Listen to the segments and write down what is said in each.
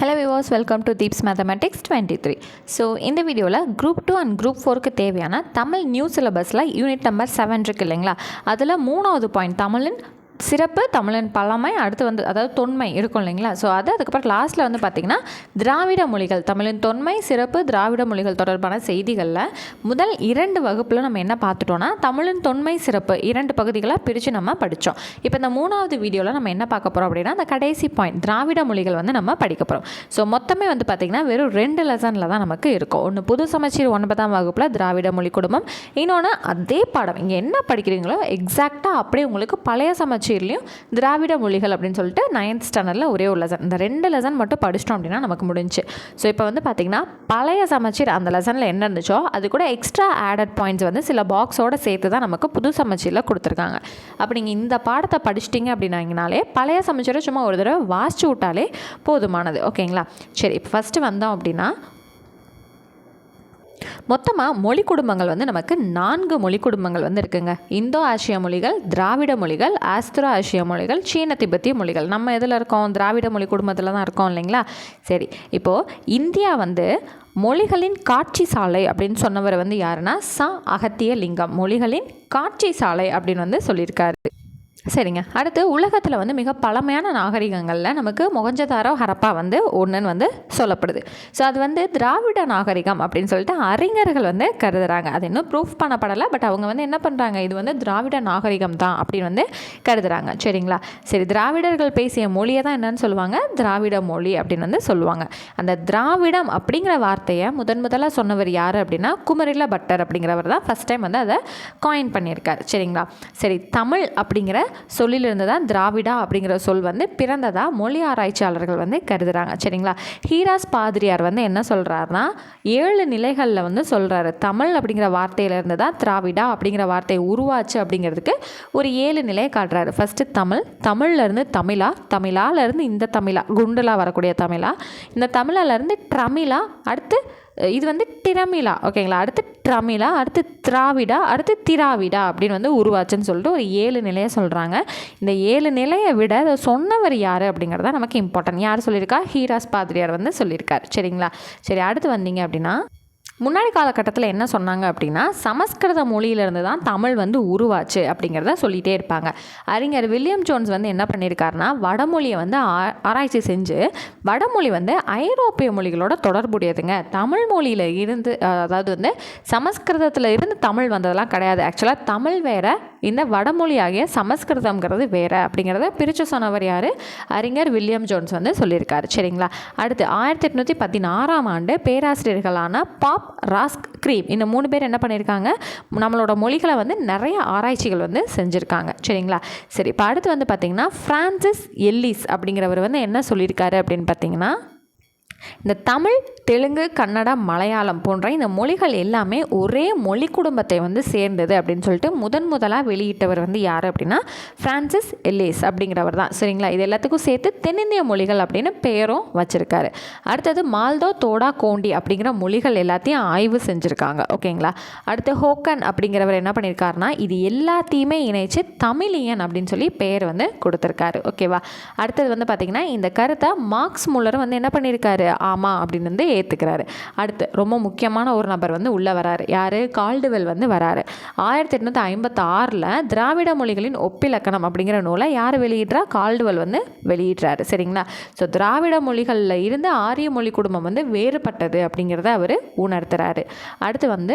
Hello viewers welcome to Deeps mathematics twenty three so இந்த வீடியோவில் group two and group ஃபோருக்கு தேவையான Tamil new சிலபஸில் யூனிட் நம்பர் செவன் இருக்கு இல்லைங்களா? அதில் மூணாவது பாயிண்ட் தமிழின் சிறப்பு தமிழின் பழமை அடுத்து வந்து அதாவது தொன்மை இருக்கும் இல்லைங்களா? ஸோ அது அதுக்கப்புறம் லாஸ்ட்டில் வந்து பார்த்திங்கன்னா திராவிட மொழிகள் தமிழின் தொன்மை சிறப்பு திராவிட மொழிகள் தொடர்பான செய்திகளில் முதல் இரண்டு வகுப்பில் நம்ம என்ன பார்த்துட்டோன்னா தமிழின் தொன்மை சிறப்பு இரண்டு பகுதிகளாக பிரித்து நம்ம படித்தோம் இப்போ இந்த மூணாவது வீடியோவில் நம்ம என்ன பார்க்க போகிறோம் அப்படின்னா அந்த கடைசி பாயிண்ட் திராவிட மொழிகள் வந்து நம்ம படிக்க போகிறோம் ஸோ மொத்தமே வந்து பார்த்திங்கன்னா வெறும் ரெண்டு லெசனில் தான் நமக்கு இருக்கும். ஒன்று புது சமச்சீர் ஒன்பதாம் வகுப்பில் திராவிட மொழி குடும்பம் இன்னொன்று அதே பாடம். இங்கே என்ன படிக்கிறீங்களோ எக்ஸாக்டாக அப்படியே உங்களுக்கு பழைய சமச்சீர்லேயும் திராவிட மொழிகள் அப்படின்னு சொல்லிட்டு நைன்த் ஸ்டாண்டர்டில் ஒரே ஒரு லெசன் இந்த ரெண்டு லெசன் மட்டும் படிச்சிட்டோம் அப்படின்னா நமக்கு முடிஞ்சு ஸோ இப்போ வந்து பார்த்திங்கன்னா பழைய சமச்சீர் அந்த லெசனில் என்ன இருந்துச்சோ அது கூட எக்ஸ்ட்ரா ஆடட் பாயிண்ட்ஸ் வந்து சில பாக்ஸோடு சேர்த்து தான் நமக்கு புது சமச்சீரில் கொடுத்துருக்காங்க. அப்போ நீங்கள் இந்த பாடத்தை படிச்சிட்டிங்க அப்படின்னாங்கனாலே பழைய சமச்சீரை சும்மா ஒரு தடவை வாசிச்சு விட்டாலே போதுமானது. ஓகேங்களா சரி இப்போ ஃபஸ்ட்டு வந்தோம் அப்படின்னா மொத்தமாக மொழி குடும்பங்கள் வந்து நமக்கு நான்கு மொழி குடும்பங்கள் வந்து இருக்குங்க. இந்தோ ஆசிய மொழிகள் திராவிட மொழிகள் ஆஸ்திரோ ஆசிய மொழிகள் சீன திபெத்திய மொழிகள். நம்ம எதில் இருக்கோம்? திராவிட மொழி குடும்பத்தில் தான் இருக்கோம் இல்லைங்களா? சரி இப்போது இந்தியா வந்து மொழிகளின் காட்சி சாலை அப்படின்னு சொன்னவர் வந்து யாருன்னா ச அகத்திய லிங்கம் மொழிகளின் காட்சி சாலை அப்படின்னு வந்து சொல்லியிருக்காரு. சரிங்க. அடுத்து உலகத்தில் வந்து மிக பழமையான நாகரிகங்களில் நமக்கு மொகஞ்சதாரோ ஹரப்பா வந்து ஒன்றுன்னு வந்து சொல்லப்படுது. ஸோ அது வந்து திராவிட நாகரிகம் அப்படின்னு சொல்லிட்டு அறிஞர்கள் வந்து கருதுகிறாங்க அது இன்னும் ப்ரூஃப் பண்ணப்படலை பட் அவங்க வந்து என்ன பண்ணுறாங்க இது வந்து திராவிட நாகரிகம் தான் அப்படின்னு வந்து கருதுகிறாங்க சரிங்களா? சரி திராவிடர்கள் பேசிய மொழியை தான் என்னன்னு சொல்லுவாங்க? திராவிட மொழி அப்படின்னு வந்து சொல்லுவாங்க. அந்த திராவிடம் அப்படிங்கிற வார்த்தையை முதன் முதலாக சொன்னவர் யார் அப்படின்னா குமரில பட்டர் அப்படிங்கிறவர் தான் ஃபஸ்ட் டைம் வந்து அதை காயின் பண்ணியிருக்கார். சரிங்களா? சரி தமிழ் அப்படிங்கிற சொல்லிலிருந்து தான் திராவிடா அப்படிங்கிற சொல் வந்து பிறந்ததாக மொழி ஆராய்ச்சியாளர்கள் வந்து கருதுறாங்க. சரிங்களா? ஹீராஸ் பாதிரியார் வந்து என்ன சொல்கிறாருன்னா ஏழு நிலைகளில் வந்து சொல்கிறாரு தமிழ் அப்படிங்கிற வார்த்தையிலேருந்து தான் திராவிடா அப்படிங்கிற வார்த்தை உருவாச்சு அப்படிங்கிறதுக்கு ஒரு ஏழு நிலையை காட்டுறாரு. ஃபஸ்ட்டு தமிழ் தமிழ்லேருந்து தமிழா தமிழாலேருந்து இந்த தமிழா குண்டலாக வரக்கூடிய தமிழா இந்த தமிழாலேருந்து ட்ரமிழா அடுத்து இது வந்து திரமிழா ஓகேங்களா? அடுத்து ட்ரமிழா அடுத்து திராவிடா அடுத்து திராவிடா அப்படின்னு வந்து உருவாச்சுன்னு சொல்லிட்டு ஒரு ஏழு நிலையை சொல்கிறாங்க இந்த ஏழு நிலையை விட அதை சொன்னவர் யார் அப்படிங்கிறத நமக்கு இம்பார்ட்டன்ட் யார் சொல்லியிருக்கா? ஹீராஸ் பாதிரியார் வந்து சொல்லியிருக்கார். சரிங்களா? சரி அடுத்து வந்தீங்க அப்படின்னா? முன்னாடி காலகட்டத்தில் என்ன சொன்னாங்க அப்படின்னா சமஸ்கிருத மொழியிலேருந்து தான் தமிழ் வந்து உருவாச்சு அப்படிங்கிறத சொல்லிகிட்டே இருப்பாங்க. அறிஞர் வில்லியம் ஜோன்ஸ் வந்து என்ன பண்ணியிருக்காருனா வடமொழியை வந்து ஆ- ஆராய்ச்சி செஞ்சு வடமொழி வந்து ஐரோப்பிய மொழிகளோட தொடர்புடையதுங்க. தமிழ் மொழியில் இருந்து அதாவது வந்து சமஸ்கிருதத்தில் இருந்து தமிழ் வந்ததெல்லாம் கிடையாது. ஆக்சுவலாக தமிழ் வேறு இந்த வடமொழியாகிய சமஸ்கிருதம்ங்கிறது வேறு அப்படிங்கிறத பிரித்து சொன்னவர் யார்? அறிஞர் வில்லியம் ஜோன்ஸ் வந்து சொல்லியிருக்காரு. சரிங்களா? அடுத்து ஆயிரத்தி எட்நூற்றி பதினாறாம் ஆண்டு பேராசிரியர்களான பாப் ராஸ்க் க்ரீம் இந்த மூணு பேர் என்ன பண்ணியிருக்காங்க? நம்மளோட மொழிகளை வந்து நிறைய ஆராய்ச்சிகள் வந்து செஞ்சுருக்காங்க. சரிங்களா? சரி இப்போ அடுத்து வந்து பார்த்திங்கன்னா ஃப்ரான்சிஸ் எல்லிஸ் அப்படிங்கிறவர் வந்து என்ன சொல்லியிருக்காரு அப்படின்னு பார்த்தீங்கன்னா இந்த தமிழ் தெலுங்கு கன்னடம் மலையாளம் போன்ற இந்த மொழிகள் எல்லாமே ஒரே மொழி குடும்பத்தை வந்து சேர்ந்தது அப்படின்னு சொல்லிட்டு முதன் முதலாக வெளியிட்டவர் வந்து யார் அப்படின்னா ஃப்ரான்சிஸ் எல்லிஸ் அப்படிங்கிறவர் தான். சரிங்களா? இது எல்லாத்துக்கும் சேர்த்து தென்னிந்திய மொழிகள் அப்படின்னு பெயரும் வச்சுருக்காரு. அடுத்தது மால்தோ தோடா கோண்டி அப்படிங்கிற மொழிகள் எல்லாத்தையும் ஆய்வு செஞ்சுருக்காங்க. ஓகேங்களா? அடுத்து ஹோக்கன் அப்படிங்கிறவர் என்ன பண்ணியிருக்காருனா இது எல்லாத்தையுமே இணைச்சு தமிழியன் அப்படின்னு சொல்லி பெயர் வந்து கொடுத்துருக்காரு. ஓகேவா? அடுத்தது வந்து பார்த்திங்கன்னா இந்த கருத்தை மார்க்ஸ் முல்லர் வந்து என்ன பண்ணியிருக்காரு ஆமாம் அப்படின்னு வந்து ஏற்றுக்கிறாரு அடுத்து ரொம்ப முக்கியமான ஒரு நபர் வந்து உள்ளே வராரு. யார்? கால்டுவெல் வந்து வராரு. ஆயிரத்தி எட்நூற்றி ஐம்பத்தி ஆறில் திராவிட மொழிகளின் ஒப்பிலக்கணம் அப்படிங்கிற நூலை யார் வெளியிடுறா? கால்டுவெல் வந்து வெளியிடுறாரு. சரிங்களா? ஸோ திராவிட மொழிகளில் இருந்து ஆரிய மொழி குடும்பம் வந்து வேறுபட்டது அப்படிங்கிறத அவர் உணர்த்துறாரு. அடுத்து வந்து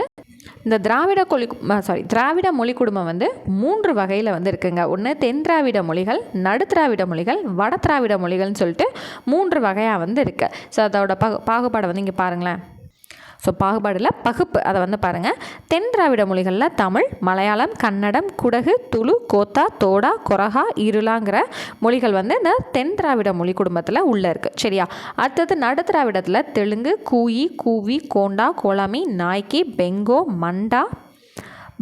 இந்த திராவிட கொழி சாரி திராவிட மொழி குடும்பம் வந்து மூன்று வகையில் வந்து இருக்குங்க. ஒன்று தென் திராவிட மொழிகள் நடு திராவிட மொழிகள் வட திராவிட மொழிகள்னு சொல்லிட்டு மூன்று வகையாக வந்து இருக்குது ஸோ அதோட பகு பாகுபாடை வந்து இங்கே பாருங்களேன். ஸோ பாகுபாடில் பகுப்பு அதை வந்து பாருங்கள் தென் திராவிட மொழிகளில் தமிழ் மலையாளம் கன்னடம் குடகு துளு கோத்தா தோடா கொரகா இருளாங்கிற மொழிகள் வந்து இந்த தென் திராவிட மொழி குடும்பத்தில் உள்ளே இருக்குது சரியா? அடுத்தது நடு திராவிடத்தில் தெலுங்கு கூயி கூவி கோண்டா கோலாமி நாய்க்கி பெங்கோ மண்டா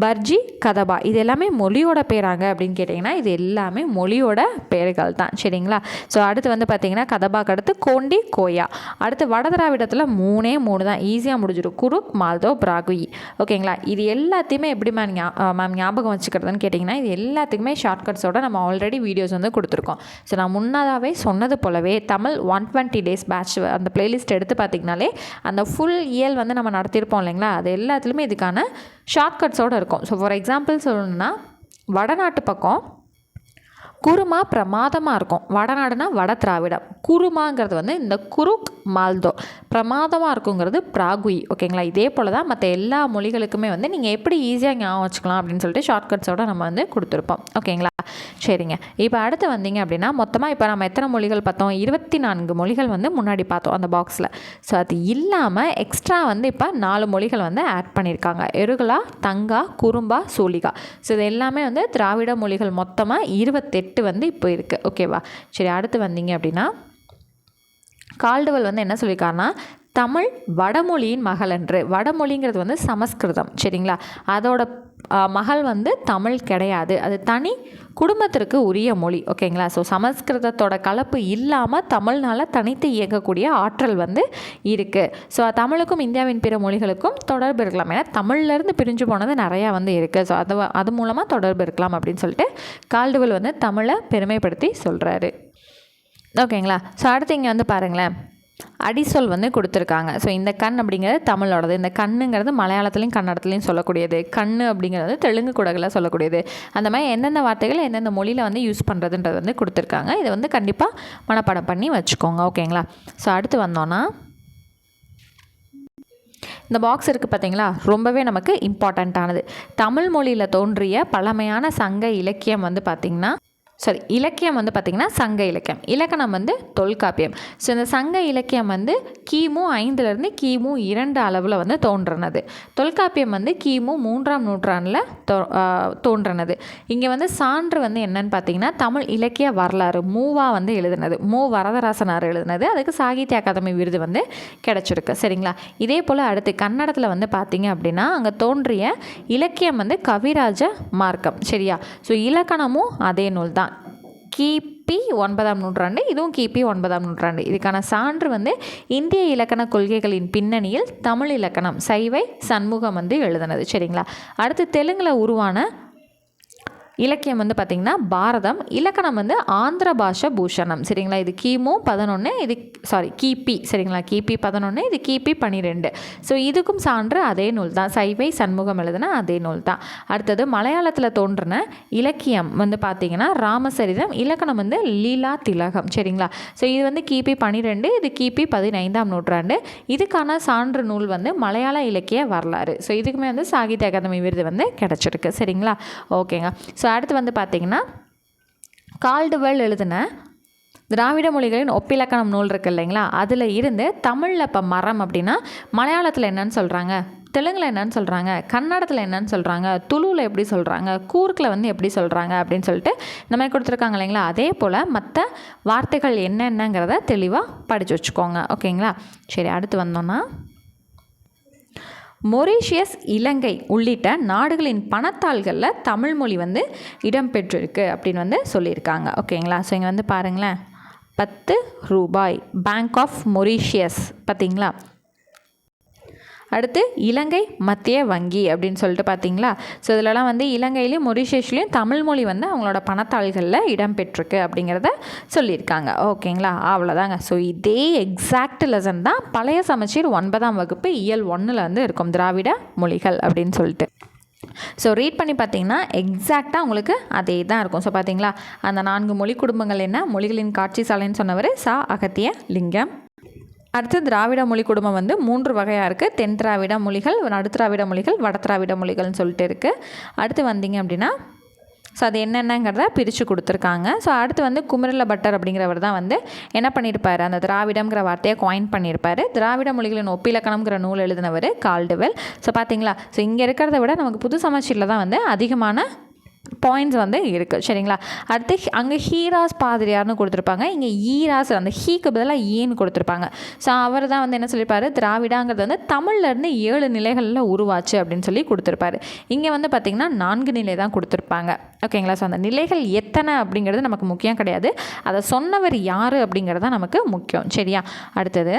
பர்ஜி கதபா இது எல்லாமே மொழியோட பேராங்க அப்படின்னு கேட்டிங்கன்னா இது எல்லாமே மொழியோட பெயர்கள் தான். சரிங்களா? ஸோ அடுத்து வந்து பார்த்திங்கன்னா கதபாக்கு அடுத்து கோண்டி கோயா. அடுத்து வடதிராவிடத்தில் மூணே மூணு தான். ஈஸியாக முடிஞ்சிடும். குருக் மால்தோ பிராகுயி ஓகேங்களா? இது எல்லாத்தையுமே எப்படி மேம் ஞா மேம் ஞாபகம் வச்சுக்கிறதுன்னு கேட்டிங்கன்னா இது எல்லாத்துக்குமே ஷார்ட்கட்ஸோட நம்ம ஆல்ரெடி வீடியோஸ் வந்து கொடுத்துருக்கோம். ஸோ நான் முன்னதாகவே சொன்னது போலவே Tamil one twenty days batch அந்த பிளேலிஸ்ட் எடுத்து பார்த்திங்கனாலே அந்த ஃபுல் இயல் வந்து நம்ம நடத்தியிருப்போம் இல்லைங்களா? அது எல்லாத்துலேயுமே இதுக்கான ஷார்ட்கட்ஸோடு இருக்கும். ஸோ ஃபார் எக்ஸாம்பிள் சொல்லணும்னா வடநாட்டு பக்கம் குருமா பிரமாதமாக இருக்கும். வடநாடுனா வட திராவிடம். குருமாங்கிறது வந்து இந்த குருக் மால்தோ. பிரமாதமாக இருக்குங்கிறது பிராகுயி. ஓகேங்களா? இதே போல் தான் மற்ற எல்லா மொழிகளுக்குமே வந்து நீங்கள் எப்படி ஈஸியாக ஞாபகம் வச்சுக்கலாம் அப்படின்னு சொல்லிட்டு ஷார்ட்கட்ஸோட நம்ம வந்து கொடுத்துருப்போம். ஓகேங்களா? சரிங்க. இப்போ அடுத்து வந்தீங்க அப்படின்னா மொத்தமாக இப்போ நம்ம எத்தனை மொழிகள் பார்த்தோம்? இருபத்தி நான்கு மொழிகள் வந்து முன்னாடி பார்த்தோம் அந்த பாக்ஸில் ஸோ அது இல்லாமல் எக்ஸ்ட்ரா வந்து இப்போ நாலு மொழிகள் வந்து ஆட் பண்ணியிருக்காங்க. எருகலா தங்கா குறும்பா சூலிகா. ஸோ இது எல்லாமே வந்து திராவிட மொழிகள் மொத்தமாக இருபத்தெட்டு வந்து இப்போ இருக்குது ஓகேவா சரி அடுத்து வந்தீங்க அப்படின்னா கால்டுவல் வந்து என்ன சொல்லியிருக்காருன்னா தமிழ் வடமொழியின் மகள் என்று. வடமொழிங்கிறது வந்து சமஸ்கிருதம். சரிங்களா? அதோட மகள் வந்து தமிழ் கிடையாது. அது தனி குடும்பத்திற்கு உரிய மொழி ஓகேங்களா? ஸோ சமஸ்கிருதத்தோட கலப்பு இல்லாமல் தமிழ்னால் தனித்து இயங்கக்கூடிய ஆற்றல் வந்து இருக்குது ஸோ தமிழுக்கும் இந்தியாவின் பிற மொழிகளுக்கும் தொடர்பு இருக்கலாம். ஏன்னா தமிழ்லேருந்து பிரிஞ்சு போனது நிறையா வந்து இருக்குது ஸோ அது அது மூலமாக தொடர்பு இருக்கலாம் அப்படின்னு சொல்லிட்டு கால்டுவல் வந்து தமிழை பெருமைப்படுத்தி சொல்கிறாரு ஓகேங்களா? ஸோ அடுத்து இங்கே வந்து பாருங்களேன். அடிசொல் வந்து கொடுத்துருக்காங்க. ஸோ இந்த கண் அப்படிங்கிறது தமிழோடது. இந்த கண்ணுங்கிறது மலையாளத்துலேயும் கன்னடத்துலேயும் சொல்லக்கூடியது. கண் அப்படிங்கிறது தெலுங்கு கூடகளில் சொல்லக்கூடியது. அந்த மாதிரி எந்தெந்த வார்த்தைகள் எந்தெந்த மொழியில் வந்து யூஸ் பண்ணுறதுன்றது வந்து கொடுத்துருக்காங்க. இதை வந்து கண்டிப்பாக மனப்பாடம் பண்ணி வச்சுக்கோங்க. ஓகேங்களா ஸோ அடுத்து வந்தோன்னா இந்த பாக்ஸ் இருக்குது பார்த்தீங்களா? ரொம்பவே நமக்கு இம்பார்ட்டண்ட்டானது தமிழ் மொழியில் தோன்றிய பழமையான சங்க இலக்கியம் வந்து பார்த்திங்கன்னா சாரி இலக்கியம் வந்து பார்த்திங்கன்னா சங்க இலக்கியம். இலக்கணம் வந்து தொல்காப்பியம். ஸோ இந்த சங்க இலக்கியம் வந்து கிமு ஐந்துலேருந்து கிமு இரண்டு அளவில் வந்து தோன்றினது. தொல்காப்பியம் வந்து கிமு மூன்றாம் நூற்றாண்டில் தோ தோன்றினது. இங்கே வந்து சான்று வந்து என்னன்னு பார்த்தீங்கன்னா தமிழ் இலக்கிய வரலாறு மூவாக வந்து எழுதுனது. மூ. வரதராசனார் எழுதுனது. அதுக்கு சாகித்ய அகாதமி விருது வந்து கிடச்சிருக்கு. சரிங்களா? இதே போல் அடுத்து கன்னடத்தில் வந்து பார்த்தீங்க அப்படின்னா அங்கே தோன்றிய இலக்கியம் வந்து கவிராஜ மார்க்கம். சரியா? ஸோ இலக்கணமும் அதே நூல் தான். கிபி ஒன்பதாம் நூற்றாண்டு இதுவும் கிபி ஒன்பதாம் நூற்றாண்டு. இதுக்கான சான்று வந்து இந்திய இலக்கண கொள்கைகளின் பின்னணியில் தமிழ் இலக்கணம் சைவை சண்முகம் வந்து எழுதினது. சரிங்களா? அடுத்து தெலுங்கில் உருவான இலக்கியம் வந்து பார்த்திங்கன்னா பாரதம் இலக்கணம் வந்து ஆந்திர பாஷ பூஷணம். சரிங்களா? இது கிமு பதினொன்று இது சாரி கிபி. சரிங்களா? கிபி பதினொன்று இது கிபி பன்னிரெண்டு ஸோ இதுக்கும் சான்று அதே நூல் தான். சைவை சண்முகம் எழுதுனா அதே நூல் தான். அடுத்தது மலையாளத்தில் தோன்றின இலக்கியம் வந்து பார்த்திங்கன்னா ராமசரிதம் இலக்கணம் வந்து லீலா திலகம். சரிங்களா? ஸோ இது வந்து கிபி பன்னிரெண்டு இது கிபி பதினைந்தாம் நூற்றாண்டு. இதுக்கான சான்று நூல் வந்து மலையாள இலக்கிய வரலாறு. ஸோ இதுக்குமே வந்து சாகித்ய அகாதமி விருது வந்து கிடச்சிருக்கு. சரிங்களா? ஓகேங்க ஸோ அடுத்து வந்து பார்த்திங்கன்னா கால்டுவெல் எழுதின திராவிட மொழிகளின் ஒப்பிலக்கணம் நூல் இருக்குது இல்லைங்களா? அதில் இருந்து தமிழில் இப்போ மரம் அப்படின்னா மலையாளத்தில் என்னன்னு சொல்கிறாங்க தெலுங்கில் என்னன்னு சொல்கிறாங்க கன்னடத்தில் என்னன்னு சொல்கிறாங்க துளுவில் எப்படி சொல்கிறாங்க கூர்க்கில் வந்து எப்படி சொல்கிறாங்க அப்படின்னு சொல்லிட்டு நம்ம கொடுத்துருக்காங்க இல்லைங்களா? அதே போல் மற்ற வார்த்தைகள் என்னென்னங்கிறத தெளிவாக படித்து வச்சுக்கோங்க. ஓகேங்களா? சரி அடுத்து வந்தோன்னா மொரீஷியஸ் இலங்கை உள்ளிட்ட நாடுகளின் பணத்தாள்களில் தமிழ்மொழி வந்து இடம்பெற்றிருக்கு அப்படின்னு வந்து சொல்லியிருக்காங்க. ஓகேங்களா? ஸோ இங்கே வந்து பாருங்களேன். பத்து ரூபாய். பேங்க் ஆஃப் மொரீஷியஸ் பார்த்தீங்களா? அடுத்து இலங்கை மத்திய வங்கி அப்படின்னு சொல்லிட்டு பார்த்தீங்களா? ஸோ இதிலலாம் வந்து இலங்கையிலையும் மொரிஷியஸ்லேயும் தமிழ் மொழி வந்து அவங்களோட பணத்தாள்களில் இடம்பெற்றிருக்கு அப்படிங்கிறத சொல்லியிருக்காங்க. ஓகேங்களா? அவ்வளோதாங்க ஸோ இதே எக்ஸாக்ட் லெசன் தான் பழைய சமச்சீர் ஒன்பதாம் வகுப்பு இயல் ஒன்றில் வந்து இருக்கும் திராவிட மொழிகள் அப்படின்னு சொல்லிட்டு. ஸோ ரீட் பண்ணி பார்த்தீங்கன்னா எக்ஸாக்டாக உங்களுக்கு அதே தான் இருக்கும். ஸோ பார்த்தீங்களா? அந்த நான்கு மொழி குடும்பங்கள் என்ன? மொழிகளின் காட்சி சாலைன்னு சொன்னவர் சா அகத்திய லிங்கம். அடுத்து திராவிட மொழி குடும்பம் வந்து மூன்று வகையாக இருக்குது தென் திராவிட மொழிகள் நடுத்திராவிட மொழிகள் வட திராவிட மொழிகள்னு சொல்லிட்டு இருக்குது அடுத்து வந்தீங்க அப்படின்னா ஸோ அது என்னென்னங்கிறத பிரித்து கொடுத்துருக்காங்க. ஸோ அடுத்து வந்து குமரில பட்டர் அப்படிங்கிறவர் தான் வந்து என்ன பண்ணியிருப்பார் அந்த திராவிடம்ங்கிற வார்த்தையை காயின் பண்ணியிருப்பார் திராவிட மொழிகளின் ஒப்பிலக்கணம்ங்கிற நூல் எழுதினவர் கால்டுவெல். ஸோ பார்த்தீங்களா ஸோ இங்கே இருக்கிறத விட நமக்கு புது சமச்சீரில் தான் வந்து அதிகமான பாயிண்ட்ஸ் வந்து இருக்குது சரிங்களா? அடுத்து அங்கே ஹீராஸ் பாதிரியார்னு கொடுத்துருப்பாங்க. இங்கே ஈராஸ் e, அந்த ஹீக்கு பதிலாக ஈன்னு கொடுத்துருப்பாங்க. ஸோ அவர் தான் வந்து என்ன சொல்லியிருப்பாரு திராவிடாங்கிறது வந்து தமிழ்லேருந்து ஏழு நிலைகளில் உருவாச்சு அப்படின்னு சொல்லி கொடுத்துருப்பாரு. இங்கே வந்து பார்த்திங்கன்னா நான்கு நிலை தான் கொடுத்துருப்பாங்க. ஓகேங்களா ஸோ அந்த நிலைகள் எத்தனை அப்படிங்கிறது நமக்கு முக்கியம் கிடையாது. அதை சொன்னவர் யார் அப்படிங்கிறது தான் நமக்கு முக்கியம். சரியா? அடுத்தது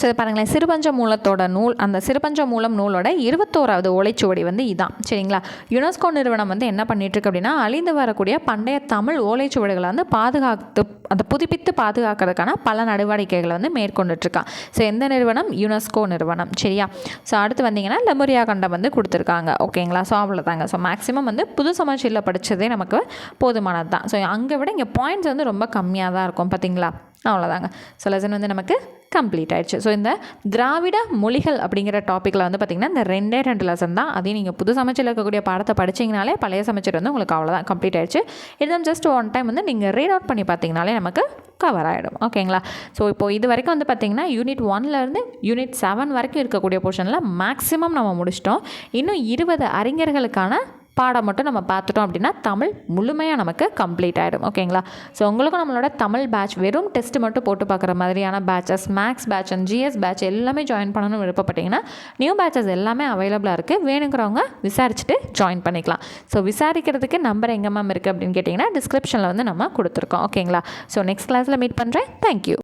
ஸோ பாருங்களேன். சிறுபஞ்ச மூலத்தோட நூல் அந்த சிறுபஞ்ச மூலம் நூலோட இருபத்தோராவது ஓலைச்சுவடி வந்து இதான். சரிங்களா? யுனெஸ்கோ நிறுவனம் வந்து என்ன பண்ணிகிட்ருக்கு அப்படின்னா அழிந்து வரக்கூடிய பண்டைய தமிழ் ஓலைச்சுவடிகளை வந்து பாதுகாத்து அதை புதுப்பித்து பாதுகாக்கிறதுக்கான பல நடவடிக்கைகளை வந்து மேற்கொண்டுட்ருக்கான் ஸோ எந்த நிறுவனம்? யுனெஸ்கோ நிறுவனம். சரியா? ஸோ அடுத்து வந்தீங்கன்னா லெமுரியா கண்டம் வந்து கொடுத்துருக்காங்க. ஓகேங்களா? ஸோ அவ்வளோதாங்க ஸோ மேக்ஸிமம் வந்து புது சமச்சீரில் படித்ததே நமக்கு போதுமானது தான் ஸோ அங்கே விட இங்கே பாயிண்ட்ஸ் வந்து ரொம்ப கம்மியாக தான் இருக்கும் பார்த்தீங்களா அவ்வளோதாங்க ஸோ லெசன் வந்து நமக்கு கம்ப்ளீட் ஆயிடுச்சு. ஸோ இந்த திராவிட மொழிகள் அப்படிங்கிற டாப்பிக்கில் வந்து பார்த்திங்கன்னா இந்த ரெண்டே ரெண்டு லெசன் தான். அதையும் நீங்கள் புது சமைச்சரில் இருக்கக்கூடிய பாடத்தை படிச்சிங்கனாலே பழைய சமைச்சர் வந்து உங்களுக்கு அவ்வளோதான் கம்ப்ளீட் ஆயிடுச்சு. இதுதான் ஜஸ்ட் ஒன் டைம் வந்து நீங்கள் ரீட் அவுட் பண்ணி பார்த்தீங்கனாலே நமக்கு கவர் ஆகிடும் ஓகேங்களா ஸோ இப்போ இது வரைக்கும் வந்து பார்த்திங்கன்னா யூனிட் ஒன்லேருந்து யூனிட் செவன் வரைக்கும் இருக்கக்கூடிய போர்ஷனில் மேக்ஸிமம் நம்ம முடிச்சிட்டோம். இன்னும் இருபது அறிஞர்களுக்கான பாடம் மட்டும் நம்ம பார்த்துட்டோம் அப்படின்னா தமிழ் முழுமையாக நமக்கு கம்ப்ளீட் ஆகிடும் ஓகேங்களா ஸோ உங்களுக்கும் நம்மளோட தமிழ் பேட்ச் வெறும் டெஸ்ட் மட்டும் போட்டு பார்க்குற மாதிரியான batches maths batch and GS batch எல்லாமே ஜாயின் பண்ணணும்னு விருப்பப்பட்டீங்கன்னா நியூ பேட்சஸ் எல்லாமே அவைலபிளாக இருக்குது வேணுங்கிறவங்க விசாரிச்சுட்டு ஜாயின் பண்ணிக்கலாம். ஸோ விசாரிக்கிறதுக்கு நம்பர் எங்கே மேம் இருக்குது அப்படின்னு கேட்டிங்கன்னா டிஸ்கிரிப்ஷனில் வந்து நம்ம கொடுத்துருக்கோம். ஓகேங்களா ஸோ நெக்ஸ்ட் கிளாஸில் மீட் பண்ணுறேன் தேங்க்யூ